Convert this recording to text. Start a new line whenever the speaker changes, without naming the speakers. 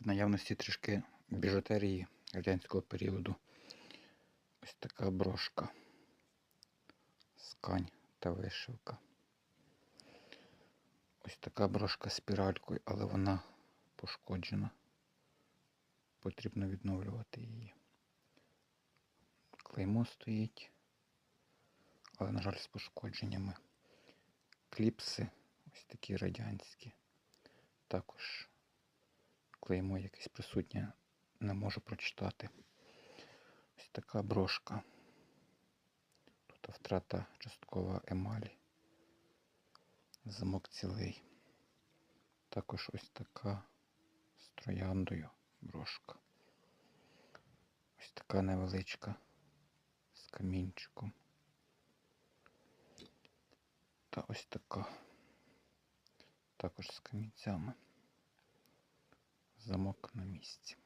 В наявності трішки біжутерії радянського періоду. Ось така брошка. Скань та вишивка. Ось така брошка з спіралькою, але вона пошкоджена. Потрібно відновлювати її. Клеймо стоїть, але, на жаль, з пошкодженнями. Кліпси, ось такі радянські. Також клеймо якесь присутнє, не можу прочитати. Ось така брошка. Тут втрата часткова емалі. Замок цілий. Також ось така з трояндою брошка. Ось така невеличка з камінчиком. Та ось така. Також з камінцями. Замок на місці.